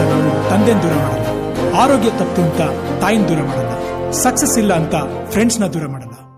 ಅಂತ ನಾವು ತಂದೆನ ದೂರ ಮಾಡಲ್ಲ. ಆರೋಗ್ಯ ತಪ್ಪು ಅಂತ ತಾಯಿನ ದೂರ ಮಾಡಲ್ಲ. ಸಕ್ಸಸ್ ಇಲ್ಲ ಅಂತ ಫ್ರೆಂಡ್ಸ್ನ ದೂರ ಮಾಡಲ್ಲ.